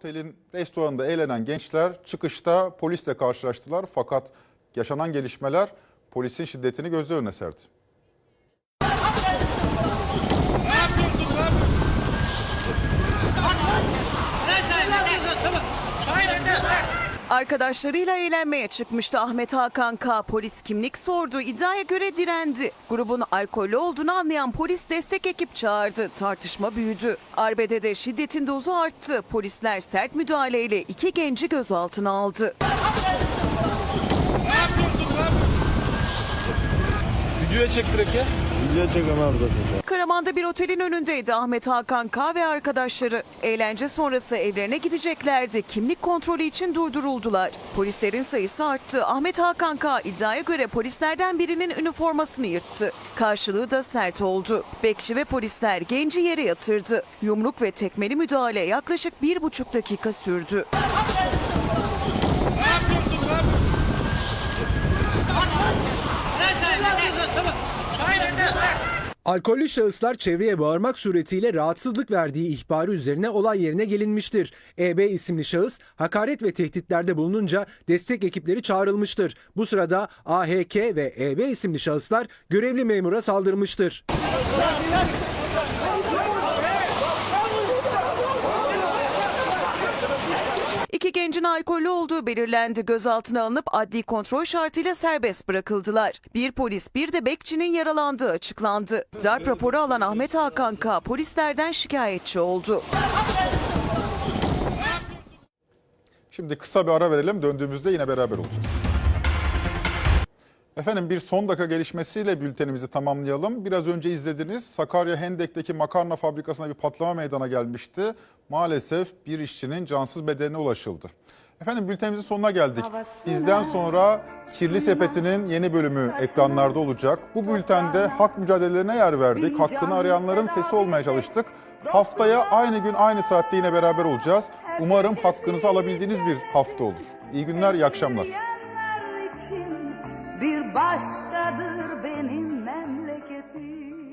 otelin restoranında eğlenen gençler çıkışta polisle karşılaştılar. Fakat yaşanan gelişmeler polisin şiddetini gözler önüne serdi. Arkadaşlarıyla eğlenmeye çıkmıştı Ahmet Hakan K. Polis kimlik sordu. İddiaya göre direndi. Grubun alkollü olduğunu anlayan polis destek ekip çağırdı. Tartışma büyüdü. Arbedede şiddetin dozu arttı. Polisler sert müdahaleyle iki genci gözaltına aldı. Videoya çek direkt ya. Videoya çek ama zaten. Karaman'da bir otelin önündeydi Ahmet Hakan K. ve arkadaşları. Eğlence sonrası evlerine gideceklerdi. Kimlik kontrolü için durduruldular. Polislerin sayısı arttı. Ahmet Hakan K. iddiaya göre polislerden birinin üniformasını yırttı. Karşılığı da sert oldu. Bekçi ve polisler genci yere yatırdı. Yumruk ve tekmeli müdahale yaklaşık bir buçuk dakika sürdü. Alkollü şahıslar çevreye bağırmak suretiyle rahatsızlık verdiği ihbarı üzerine olay yerine gelinmiştir. EB isimli şahıs hakaret ve tehditlerde bulununca destek ekipleri çağrılmıştır. Bu sırada AHK ve EB isimli şahıslar görevli memura saldırmıştır. İki gencin alkollü olduğu belirlendi. Gözaltına alınıp adli kontrol şartıyla serbest bırakıldılar. Bir polis bir de bekçinin yaralandığı açıklandı. Darp raporu alan Ahmet Hakan K. polislerden şikayetçi oldu. Şimdi kısa bir ara verelim. Döndüğümüzde yine beraber olacağız. Efendim bir son dakika gelişmesiyle bültenimizi tamamlayalım. Biraz önce izlediniz. Sakarya Hendek'teki makarna fabrikasına bir patlama meydana gelmişti. Maalesef bir işçinin cansız bedenine ulaşıldı. Efendim bültenimizin sonuna geldik. Bizden sonra Kirli Sepeti'nin yeni bölümü ekranlarda olacak. Bu bültende hak mücadelelerine yer verdik. Hakkını arayanların sesi olmaya çalıştık. Haftaya aynı gün aynı saatte yine beraber olacağız. Umarım hakkınızı alabildiğiniz bir hafta olur. İyi günler, iyi akşamlar için bir başkadır benim memleketim.